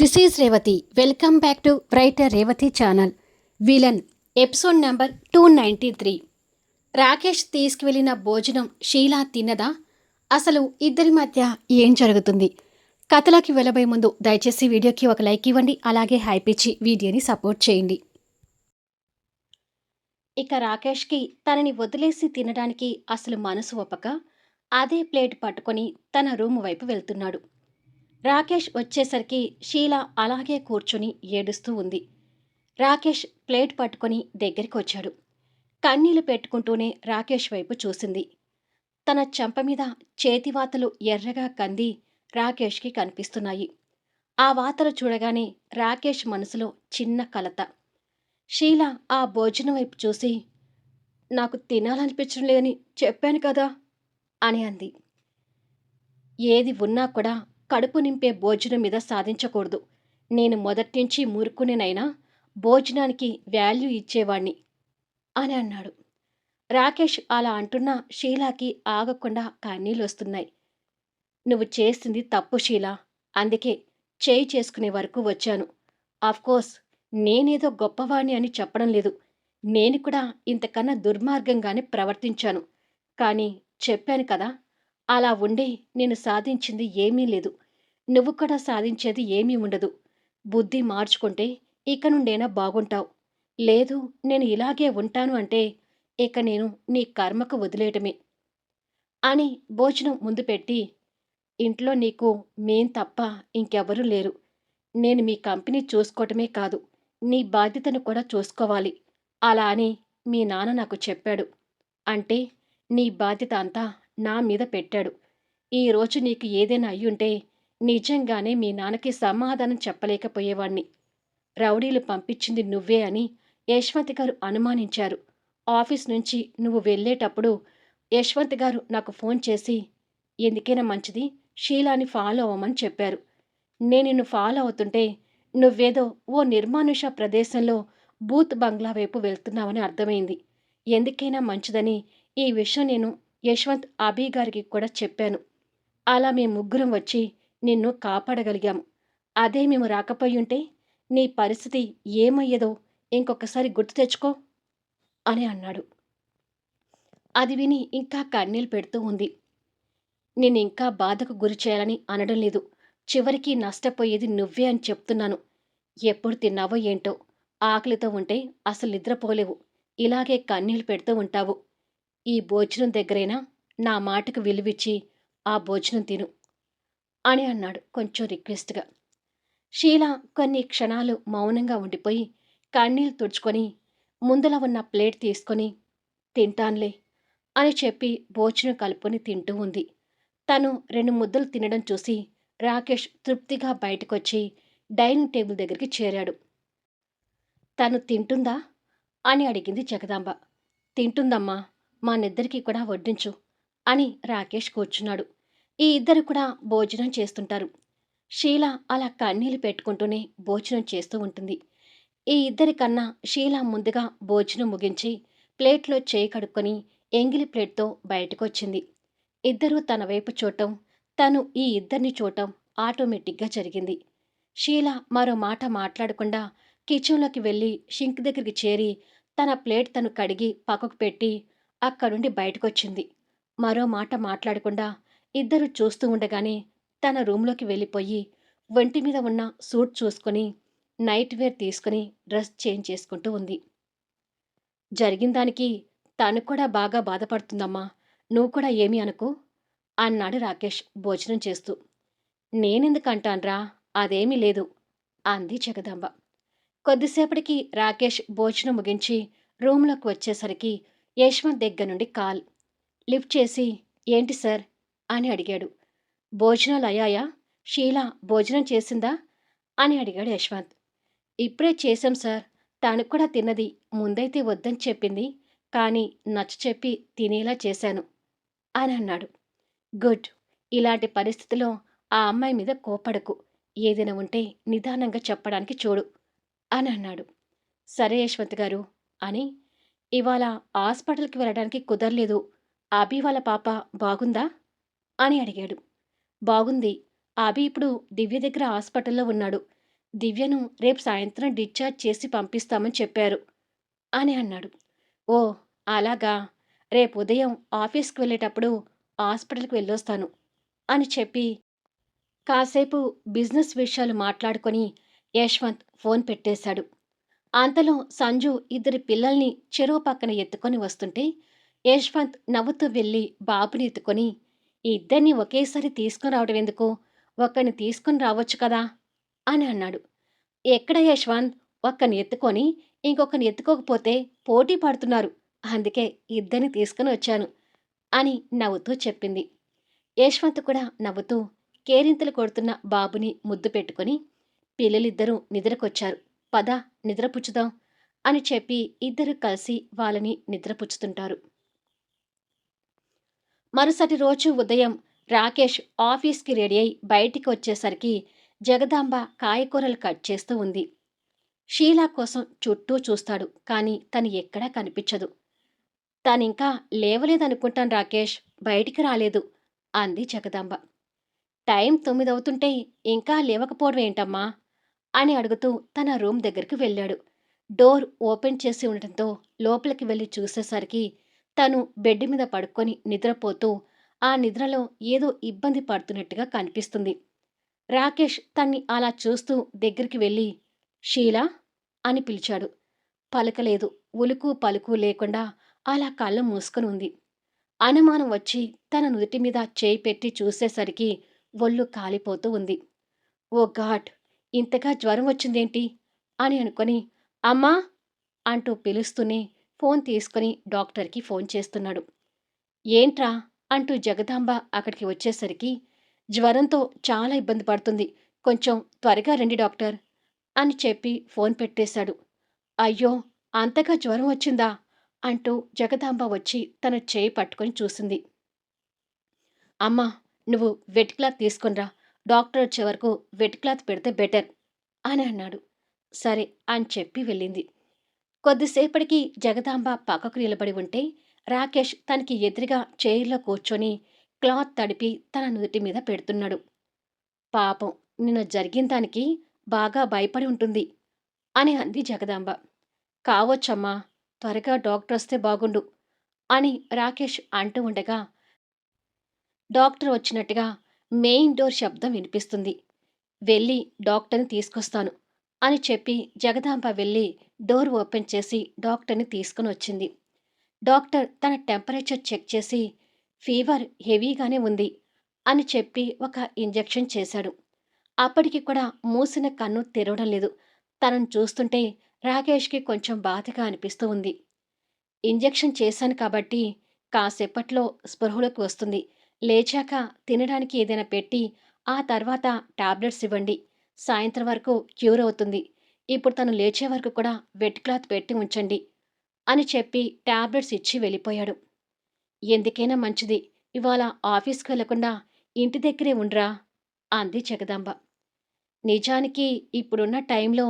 This is Revathi. Welcome back to writer Revathi channel. Villain episode number two ninety three. Rakesh తీసుకువెళ్ళిన భోజనం షీలా తిన్నదా? అసలు ఇద్దరి మధ్య ఏం జరుగుతుంది? కథలోకి వెళ్ళబోయే ముందు దయచేసి వీడియోకి ఒక లైక్ ఇవ్వండి అలాగే హైప్ ఇచ్చి వీడియోని సపోర్ట్ చేయండి. ఇక రాకేష్కి తనని వదిలేసి తినడానికి అసలు మనసు ఒప్పక? అదే ప్లేట్ పట్టుకొని తన రూమ్ వైపు వెళ్తున్నాడు. రాకేష్ వచ్చేసరికి షీల అలాగే కూర్చొని ఏడుస్తూ ఉంది. రాకేష్ ప్లేట్ పట్టుకొని దగ్గరికి వచ్చాడు కన్నీళ్ళు పెట్టుకుంటూనే రాకేష్ వైపు చూసింది. తన చెంప మీద చేతివాతలు ఎర్రగా కంది రాకేష్కి కనిపిస్తున్నాయి. ఆ వాతలు చూడగానే రాకేష్ మనసులో చిన్న కలత. షీల ఆ భోజనం వైపు చూసి నాకు తినాలనిపించడం లేదని చెప్పాను కదా అని అంది. ఏది ఉన్నా కూడా కడుపు నింపే భోజనం మీద సాధించకూడదు. నేను మొదట్నుంచి నుంచి భోజనానికి వాల్యూ ఇచ్చేవాణ్ణి అని అన్నాడు. రాకేష్ అలా అంటున్న షీలాకి ఆగకుండా కన్నీళ్ళు వస్తున్నాయి నువ్వు చేసింది తప్పు షీలా. అందుకే చేయి చేసుకునే వరకు వచ్చాను. కోర్స్ నేనేదో గొప్పవాణ్ణి అని చెప్పడం లేదు. నేను కూడా ఇంతకన్నా దుర్మార్గంగానే ప్రవర్తించాను. కానీ చెప్పాను కదా అలా ఉండి నేను సాధించింది ఏమీ లేదు. నువ్వు కూడా సాధించేది ఏమీ ఉండదు. బుద్ధి మార్చుకుంటే ఇక నుండైనా బాగుంటావు. లేదు నేను ఇలాగే ఉంటాను అంటే ఇక నేను నీ కర్మకు వదిలేయటమే. అని భోజనం ముందు పెట్టి ఇంట్లో నీకు మేం తప్ప ఇంకెవరూ లేరు. నేను మీ కంపెనీ చూసుకోవటమే కాదు నీ బాధ్యతను కూడా చూసుకోవాలి. అలా అని మీ నాన్న నాకు చెప్పాడు. అంటే నీ బాధ్యత అంతా నా మీద పెట్టాడు. ఈరోజు నీకు ఏదైనా అయ్యుంటే నిజంగానే మీ నాన్నకి సమాధానం చెప్పలేకపోయేవాణ్ణి. రౌడీలు పంపించింది నువ్వే అని యశ్వంత్ గారు అనుమానించారు. ఆఫీస్ నుంచి నువ్వు వెళ్ళేటప్పుడు యశ్వంత్ గారు నాకు ఫోన్ చేసి ఎందుకైనా మంచిది షీలాని ఫాలో అవ్వమని చెప్పారు. నేను నిన్ను ఫాలో అవుతుంటే నువ్వేదో ఓ నిర్మానుష ప్రదేశంలో బూత్ బంగ్లా వైపు వెళ్తున్నావని అర్థమైంది. ఎందుకైనా మంచిదని ఈ విషయం నేను యశ్వంత్ అభి గారికి కూడా చెప్పాను. అలా మేము ముగ్గురం వచ్చి నిన్ను కాపాడగలిగాము. అదే మేము రాకపోయుంటే నీ పరిస్థితి ఏమయ్యేదో ఇంకొకసారి గుర్తు తెచ్చుకో అని అన్నాడు. అది విని ఇంకా కన్నీళ్ళు పెడుతూ ఉంది. నేను ఇంకా బాధకు గురి చేయాలని అనడం లేదు. చివరికి నష్టపోయేది నువ్వే అని చెప్తున్నాను. ఎప్పుడు తిన్నావో ఏంటో ఆకలితో ఉంటే అసలు నిద్రపోలేవు. ఇలాగే కన్నీళ్ళు పెడుతూ ఉంటావు. ఈ భోజనం దగ్గరైనా నా మాటకు విలువిచ్చి ఆ భోజనం తిను. అని అన్నాడు కొంచెం రిక్వెస్ట్గా. షీల కొన్ని క్షణాలు మౌనంగా ఉండిపోయి కన్నీళ్ళు తుడుచుకొని ముందల ఉన్న ప్లేట్ తీసుకొని తింటాన్లే అని చెప్పి భోజనం కలుపుకొని తింటూ ఉంది. తను రెండు ముద్దలు తినడం చూసి రాకేష్ తృప్తిగా బయటకొచ్చి డైనింగ్ టేబుల్ దగ్గరికి చేరాడు. తను తింటుందా? అని అడిగింది జగదాంబ. తింటుందమ్మా మా నిద్దరికి కూడా వడ్డించు అని రాకేష్ కూర్చున్నాడు. ఈ ఇద్దరు కూడా భోజనం చేస్తుంటారు. షీల అలా కన్నీళ్ళు పెట్టుకుంటూనే భోజనం చేస్తూ ఉంటుంది. ఈ ఇద్దరి కన్నా షీల ముందుగా భోజనం ముగించి ప్లేట్లో చేయి కడుక్కొని ఎంగిలి ప్లేట్తో బయటకొచ్చింది. ఇద్దరూ తన వైపు చూడటం తను ఈ ఇద్దరిని చూడటం ఆటోమేటిక్గా జరిగింది. షీల మరో మాట మాట్లాడకుండా కిచెన్లోకి వెళ్ళి షింక్ దగ్గరికి చేరి తన ప్లేట్ తను కడిగి పక్కకు పెట్టి అక్కడుండి బయటకొచ్చింది. మరో మాట మాట్లాడకుండా ఇద్దరు చూస్తూ ఉండగానే తన రూంలోకి వెళ్ళిపోయి ఒంటి మీద ఉన్న సూట్ చూసుకొని నైట్ వేర్ తీసుకుని డ్రెస్ చేంజ్ చేసుకుంటూ ఉంది. జరిగిన దానికి తను కూడా బాగా బాధపడుతుందమ్మా. నువ్వు కూడా ఏమీ అనుకో? అన్నాడు రాకేష్ భోజనం చేస్తూ. నేనెందుకు అంటాన్రా అదేమీ లేదు అంది జగదాంబ. కొద్దిసేపటికి రాకేష్ భోజనం ముగించి రూమ్లోకి వచ్చేసరికి యశ్వంత్ దగ్గర నుండి కాల్. లిఫ్ట్ చేసి ఏంటి సార్? అని అడిగాడు. భోజనాలు అయ్యాయా? షీలా భోజనం చేసిందా? అని అడిగాడు యశ్వంత్. ఇప్పుడే చేశాం సార్. తాను కూడా తిన్నది. ముందైతే వద్దని చెప్పింది. కానీ నచ్చ చెప్పి తినేలా చేశాను అని అన్నాడు. గుడ్. ఇలాంటి పరిస్థితిలో ఆ అమ్మాయి మీద కోపడకు. ఏదైనా ఉంటే నిదానంగా చెప్పడానికి చూడు అని అన్నాడు. సరే యశ్వంత్ గారు అని. ఇవాళ హాస్పిటల్కి వెళ్ళడానికి కుదరలేదు. అభి వాళ్ళ పాప బాగుందా? అని అడిగాడు. బాగుంది. అభి ఇప్పుడు దివ్య దగ్గర హాస్పిటల్లో ఉన్నాడు. దివ్యను రేపు సాయంత్రం డిశ్చార్జ్ చేసి పంపిస్తామని చెప్పారు అని అన్నాడు. ఓ అలాగా. రేపు ఉదయం ఆఫీస్కి వెళ్ళేటప్పుడు హాస్పిటల్కి వెళ్ళొస్తాను అని చెప్పి కాసేపు బిజినెస్ విషయాలు మాట్లాడుకొని యశ్వంత్ ఫోన్ పెట్టేశాడు. అంతలో సంజు ఇద్దరి పిల్లల్ని చెరువు పక్కన ఎత్తుకొని వస్తుంటే యశ్వంత్ నవ్వుతూ వెళ్ళి బాబుని ఎత్తుకొని ఇద్దరిని ఒకేసారి తీసుకుని రావడం ఎందుకు? ఒక్కడిని తీసుకుని రావచ్చు కదా? అని అన్నాడు. ఎక్కడ యశ్వంత్ ఒక్కని ఎత్తుకొని ఇంకొకని ఎత్తుకోకపోతే పోటీ పడుతున్నారు. అందుకే ఇద్దరిని తీసుకుని వచ్చాను అని నవ్వుతూ చెప్పింది. యశ్వంత్ కూడా నవ్వుతూ కేరింతలు కొడుతున్న బాబుని ముద్దు పెట్టుకొని పిల్లలిద్దరూ నిద్రకొచ్చారు. పద నిద్రపుచ్చుదాం అని చెప్పి ఇద్దరు కలిసి వాళ్ళని నిద్రపుచ్చుతుంటారు. మరుసటి రోజు ఉదయం రాకేష్ ఆఫీస్కి రెడీ అయి బయటికి వచ్చేసరికి జగదాంబ కాయకూరలు కట్ చేస్తూ ఉంది. షీలా కోసం చుట్టూ చూస్తాడు కానీ తను ఎక్కడా కనిపించదు. తానింకా లేవలేదనుకుంటాను రాకేష్ బయటికి రాలేదు అంది జగదాంబ. టైం తొమ్మిదవుతుంటే ఇంకా లేవకపోవడం ఏంటమ్మా? అని అడుగుతూ తన రూమ్ దగ్గరికి వెళ్ళాడు. డోర్ ఓపెన్ చేసి ఉండటంతో లోపలికి వెళ్ళి చూసేసరికి తను బెడ్ మీద పడుకొని నిద్రపోతూ ఆ నిద్రలో ఏదో ఇబ్బంది పడుతున్నట్టుగా కనిపిస్తుంది. రాకేష్ తన్ని అలా చూస్తూ దగ్గరికి వెళ్ళి షీలా అని పిలిచాడు. పలకలేదు. ఉలుకు పలుకు లేకుండా అలా కళ్ళు మూసుకొని ఉంది. అనుమానం వచ్చి తన నుదుటి మీద చేయి పెట్టి చూసేసరికి ఒళ్ళు కాలిపోతూ ఉంది. ఓ ఘాట్ ఇంతగా జ్వరం వచ్చిందేంటి? అని అనుకొని అమ్మా అంటూ పిలుస్తూనే ఫోన్ తీసుకుని డాక్టర్కి ఫోన్ చేస్తున్నాడు. ఏంట్రా? అంటూ జగదాంబ అక్కడికి వచ్చేసరికి జ్వరంతో చాలా ఇబ్బంది పడుతుంది. కొంచెం త్వరగా రండి డాక్టర్ అని చెప్పి ఫోన్ పెట్టేశాడు. అయ్యో అంతగా జ్వరం వచ్చిందా? అంటూ జగదాంబ వచ్చి తన చేయి పట్టుకొని చూసింది. అమ్మా నువ్వు వెట్ క్లాత్ తీసుకునిరా. డాక్టర్ వచ్చే వరకు వెట్ క్లాత్ పెడితే బెటర్ అని అన్నాడు. సరే అని చెప్పి వెళ్ళింది. కొద్దిసేపటికి జగదాంబ పక్కకు నిలబడి ఉంటే రాకేష్ తనకి ఎదురుగా చైర్లో కూర్చొని క్లాత్ తడిపి తన నుదుటి మీద పెడుతున్నాడు. పాపం నిన్న జరిగిన దానికి బాగా భయపడి ఉంటుంది అని అంది జగదాంబ. కావచ్చమ్మా త్వరగా డాక్టర్ వస్తే బాగుండు అని రాకేష్ అంటూ ఉండగా డాక్టర్ వచ్చినట్టుగా మెయిన్ డోర్ శబ్దం వినిపిస్తుంది. వెళ్ళి డాక్టర్ని తీసుకొస్తాను. అని చెప్పి జగదాంబ వెళ్ళి డోర్ ఓపెన్ చేసి డాక్టర్ని తీసుకుని వచ్చింది. డాక్టర్ తన టెంపరేచర్ చెక్ చేసి ఫీవర్ హెవీగానే ఉంది అని చెప్పి ఒక ఇంజెక్షన్ చేశాడు. అప్పటికి కూడా మూసిన కన్ను తెరవడం లేదు. తనను చూస్తుంటే రాకేష్కి కొంచెం బాధగా అనిపిస్తూ ఉంది. ఇంజెక్షన్ చేశాను కాబట్టి కాసేపట్లో స్పృహలోకి వస్తుంది. లేచాక తినడానికి ఏదైనా పెట్టి ఆ తర్వాత టాబ్లెట్స్ ఇవ్వండి సాయంత్రం వరకు క్యూర్ అవుతుంది ఇప్పుడు తను లేచే వరకు కూడా వెట్ క్లాత్ పెట్టి ఉంచండి అని చెప్పి టాబ్లెట్స్ ఇచ్చి వెళ్ళిపోయాడు. ఎందుకైనా మంచిది. ఇవాళ ఆఫీస్కి వెళ్ళకుండా ఇంటి దగ్గరే ఉండ్రా అంది జగదాంబ. నిజానికి ఇప్పుడున్న టైంలో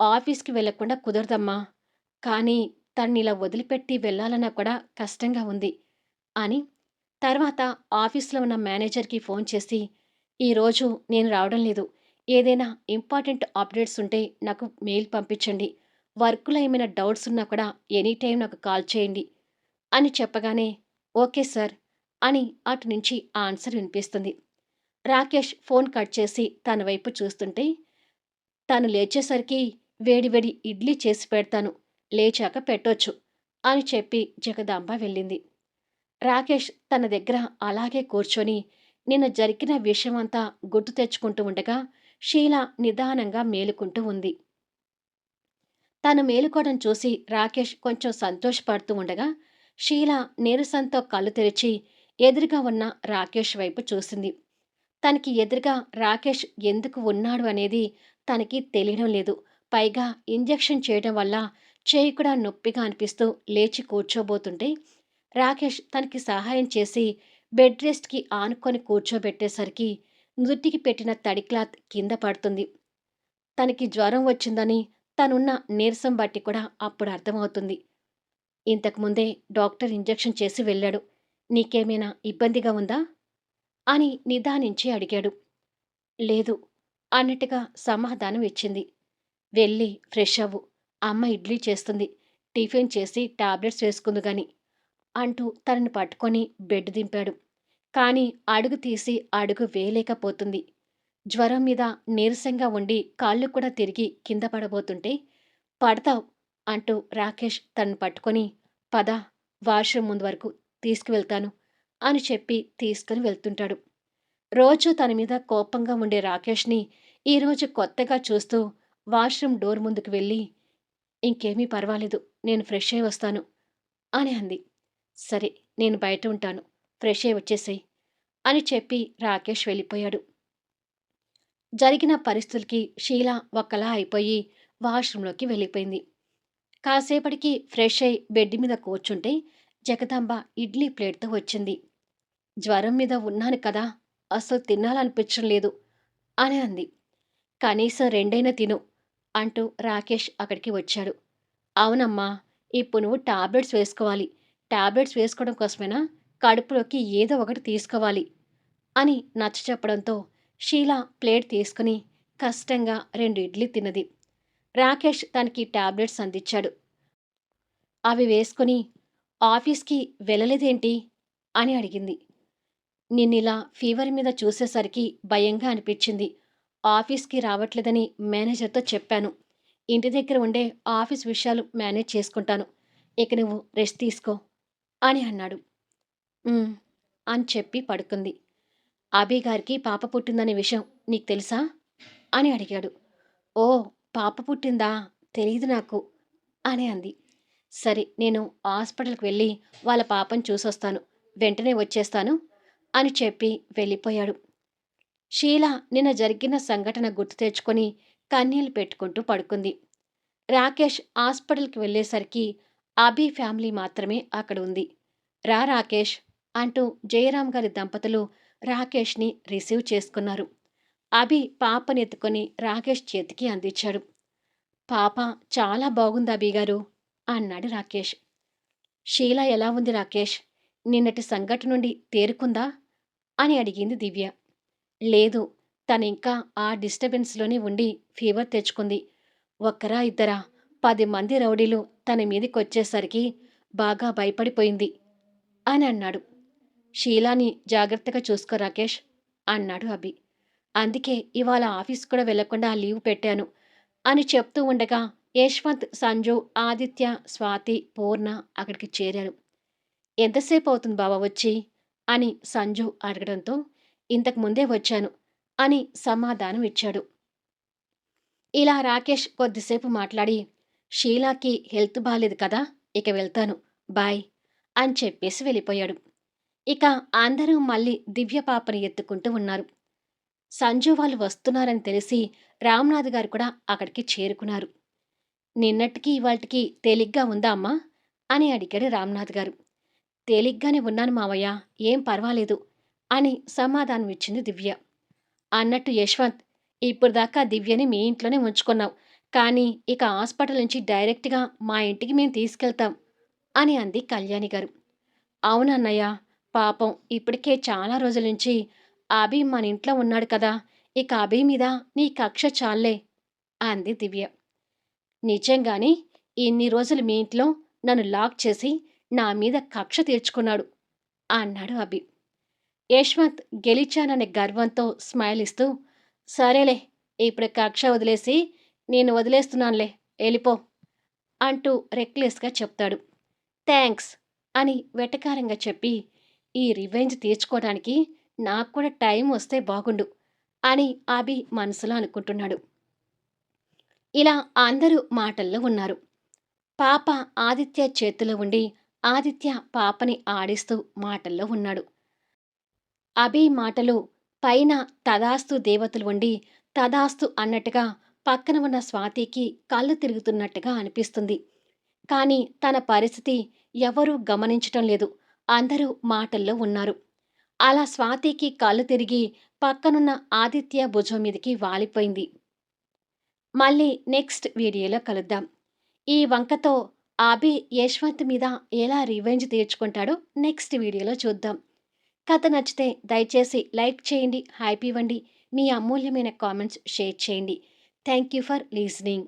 ఆఫీస్కి వెళ్ళకుండా కుదరదమ్మా. కానీ తన్ని ఇలా వదిలిపెట్టి వెళ్ళాలన్నా కూడా కష్టంగా ఉంది అని తర్వాత ఆఫీస్లో ఉన్న మేనేజర్కి ఫోన్ చేసి ఈరోజు నేను రావడం లేదు. ఏదైనా ఇంపార్టెంట్ అప్డేట్స్ ఉంటే నాకు మెయిల్ పంపించండి. వర్క్లో ఏమైనా డౌట్స్ ఉన్నా కూడా ఎనీ టైం నాకు కాల్ చేయండి. అని చెప్పగానే ఓకే సార్ అని అటు నుంచి ఆ ఆన్సర్ వినిపిస్తుంది. రాకేష్ ఫోన్ కట్ చేసి తన వైపు చూస్తుంటే తను లేచేసరికి వేడివేడి ఇడ్లీ చేసి పెడతాను లేచాక పెట్టొచ్చు అని చెప్పి జగదాంబ వెళ్ళింది. రాకేష్ తన దగ్గర అలాగే కూర్చొని నిన్న జరిగిన విషయమంతా గుర్తు తెచ్చుకుంటూ ఉండగా షీల నిదానంగా మేలుకుంటూ ఉంది. తను మేలుకోవడం చూసి రాకేష్ కొంచెం సంతోషపడుతూ ఉండగా షీల నీరసంతో కళ్ళు తెరిచి ఎదురుగా ఉన్న రాకేష్ వైపు చూసింది. తనకి ఎదురుగా రాకేష్ ఎందుకు ఉన్నాడు అనేది తనకి తెలియడం లేదు. పైగా ఇంజెక్షన్ చేయడం వల్ల చేయి కూడా నొప్పిగా అనిపిస్తూ లేచి కూర్చోబోతుంటే రాకేష్ తనకి సహాయం చేసి బెడ్ రెస్ట్కి ఆనుకొని కూర్చోబెట్టేసరికి నుదుటికి పెట్టిన తడి క్లాత్ కింద పడుతుంది. తనకి జ్వరం వచ్చిందని తనున్న నీరసం బట్టి కూడా అప్పుడు అర్థమవుతుంది. ఇంతకుముందే డాక్టర్ ఇంజెక్షన్ చేసి వెళ్ళాడు. నీకేమైనా ఇబ్బందిగా ఉందా? అని నిదానించి అడిగాడు. లేదు అన్నట్టుగా సమాధానం ఇచ్చింది. వెళ్ళి ఫ్రెష్ అవ్వు. అమ్మ ఇడ్లీ చేస్తుంది. టిఫిన్ చేసి టాబ్లెట్స్ వేసుకుందు గాని అంటూ తనని పట్టుకొని బెడ్ దింపాడు. కానీ అడుగు తీసి అడుగు వేయలేకపోతుంది. జ్వరం మీద నీరసంగా ఉండి కాళ్ళు కూడా తిరిగి కింద పడబోతుంటే పడతావు అంటూ రాకేష్ తను పట్టుకొని పద వాష్రూమ్ ముందు వరకు తీసుకువెళ్తాను అని చెప్పి తీసుకుని వెళ్తుంటాడు. రోజు తన మీద కోపంగా ఉండే రాకేష్ని ఈరోజు కొత్తగా చూస్తూ వాష్రూమ్ డోర్ ముందుకు వెళ్ళి ఇంకేమీ పర్వాలేదు నేను ఫ్రెష్ అయి వస్తాను అని అంది. సరే నేను బయట ఉంటాను ఫ్రెష్ అయి వచ్చేసాయి అని చెప్పి రాకేష్ వెళ్ళిపోయాడు. జరిగిన పరిస్థితులకి షీల ఒక్కలా అయిపోయి వాష్రూంలోకి వెళ్ళిపోయింది. కాసేపటికి ఫ్రెష్ అయి బెడ్ మీద కూర్చుంటే జగదాంబ ఇడ్లీ ప్లేట్తో వచ్చింది. జ్వరం మీద ఉన్నాను కదా అసలు తినాలనిపించడం లేదు అని అంది. కనీసం రెండైనా తిను అంటూ రాకేష్ అక్కడికి వచ్చాడు. అవునమ్మా ఇప్పుడు నువ్వు టాబ్లెట్స్ వేసుకోవాలి. టాబ్లెట్స్ వేసుకోవడం కోసమేనా? కడుపులోకి ఏదో ఒకటి తీసుకోవాలి అని నచ్చ చెప్పడంతో షీల ప్లేట్ తీసుకుని కష్టంగా రెండు ఇడ్లీ తిన్నది. రాకేష్ తనకి టాబ్లెట్స్ అందించాడు. అవి వేసుకుని ఆఫీస్కి వెళ్ళలేదేంటి? అని అడిగింది. నిన్నిలా ఫీవర్ మీద చూసేసరికి భయంగా అనిపించింది. ఆఫీస్కి రావట్లేదని మేనేజర్తో చెప్పాను. ఇంటి దగ్గర ఉండే ఆఫీస్ విషయాలు మేనేజ్ చేసుకుంటాను. ఇక నువ్వు రెస్ట్ తీసుకో అని అన్నాడు. "ఉమ్," అని చెప్పి పడుకుంది. అభి గారికి పాప పుట్టిందనే విషయం నీకు తెలుసా? అని అడిగాడు. ఓ పాప పుట్టిందా? తెలియదు నాకు అని అంది. సరే నేను హాస్పిటల్కి వెళ్ళి వాళ్ళ పాపను చూసొస్తాను. వెంటనే వచ్చేస్తాను అని చెప్పి వెళ్ళిపోయాడు. షీల నిన్న జరిగిన సంఘటన గుర్తు తెచ్చుకొని కన్నీళ్ళు పెట్టుకుంటూ పడుకుంది. రాకేష్ హాస్పిటల్కి వెళ్ళేసరికి అభి ఫ్యామిలీ మాత్రమే అక్కడ ఉంది. రా రాకేష్. అంటూ జయరాం గారి దంపతులు రాకేష్ని రిసీవ్ చేసుకున్నారు. అభి పాపని ఎత్తుకొని రాకేష్ చేతికి అందించాడు. పాప చాలా బాగుంది అభి గారు అన్నాడు రాకేష్. షీల ఎలా ఉంది రాకేష్? నిన్నటి సంఘటన నుండి తేరుకుందా? అని అడిగింది దివ్య. లేదు తను ఇంకా ఆ డిస్టర్బెన్స్లోనే ఉండి ఫీవర్ తెచ్చుకుంది. ఒక్కరా ఇద్దరా పది మంది రౌడీలు తన మీదకొచ్చేసరికి బాగా భయపడిపోయింది అని అన్నాడు. షీలాని జాగ్రత్తగా చూసుకో రాకేష్ అన్నాడు అభి. అందుకే ఇవాళ ఆఫీస్ కూడా వెళ్ళకుండా లీవ్ పెట్టాను అని చెప్తూ ఉండగా యశ్వంత్ సంజు ఆదిత్య స్వాతి పూర్ణ అక్కడికి చేరారు. ఎంతసేపు అవుతుంది బాబా వచ్చి? అని సంజు అడగడంతో ఇంతకు ముందే వచ్చాను అని సమాధానం ఇచ్చాడు. ఇలా రాకేష్ కొద్దిసేపు మాట్లాడి షీలాకి హెల్త్ బాగాలేదు కదా ఇక వెళ్తాను బాయ్ అని చెప్పేసి వెళ్ళిపోయాడు. ఇక అందరూ మళ్ళీ దివ్య పాపని ఎత్తుకుంటూ ఉన్నారు. సంజు వాళ్ళు వస్తున్నారని తెలిసి రామ్నాథ్ గారు కూడా అక్కడికి చేరుకున్నారు. నిన్నటికి ఇవాటికి తేలిగ్గా ఉందా అమ్మా? అని అడిగాడు రామ్నాథ్ గారు. తేలిగ్గానే ఉన్నాను మావయ్య ఏం పర్వాలేదు అని సమాధానం ఇచ్చింది దివ్య. అన్నట్టు యశ్వంత్ ఇప్పుడు దాకా దివ్యని మీ ఇంట్లోనే ఉంచుకున్నాం కానీ ఇక హాస్పిటల్ నుంచి డైరెక్ట్గా మా ఇంటికి మేము తీసుకెళ్తాం అని అంది కళ్యాణి గారు. అవునన్నయ్య పాపం ఇప్పటికే చాలా రోజుల నుంచి అభి మన ఇంట్లో ఉన్నాడు కదా ఇక అభి మీద నీ కక్ష చాలే అంది దివ్య. నిజంగానే ఇన్ని రోజులు మీ ఇంట్లో నన్ను లాక్ చేసి నా మీద కక్ష తీర్చుకున్నాడు అన్నాడు అభి. యశ్వంత్ గెలిచాననే గర్వంతో స్మైల్ ఇస్తూ సరేలే ఇప్పుడు కక్ష వదిలేసి నేను వదిలేస్తున్నానులే వెళ్ళిపో అంటూ రెక్లెస్గా చెప్తాడు. థ్యాంక్స్ అని వెటకారంగా చెప్పి ఈ రివెంజ్ తీర్చుకోవడానికి నాకు కూడా టైం వస్తే బాగుండు అని అభి మనసులో అనుకుంటున్నాడు. ఇలా అందరూ మాటల్లో ఉన్నారు. పాప ఆదిత్య చేతిలో ఉండి ఆదిత్య పాపని ఆడిస్తూ మాటల్లో ఉన్నాడు. అభి మాటలు పైన తదాస్తు దేవతలు ఉండి తదాస్తు అన్నట్టుగా పక్కన ఉన్న స్వాతికి కళ్ళు తిరుగుతున్నట్టుగా అనిపిస్తుంది. కానీ తన పరిస్థితి ఎవరూ గమనించటం లేదు. అందరూ మాటల్లో ఉన్నారు. అలా స్వాతికి కళ్ళు తిరిగి పక్కనున్న ఆదిత్య భుజం మీదకి వాలిపోయింది. మళ్ళీ నెక్స్ట్ వీడియోలో కలుద్దాం. ఈ వంకతో అభి యశ్వంత్ మీద ఎలా రివెంజ్ తీర్చుకుంటాడో నెక్స్ట్ వీడియోలో చూద్దాం. కథ నచ్చితే దయచేసి లైక్ చేయండి హ్యాపీ ఇవ్వండి మీ అమూల్యమైన కామెంట్స్ షేర్ చేయండి. Thank you for listening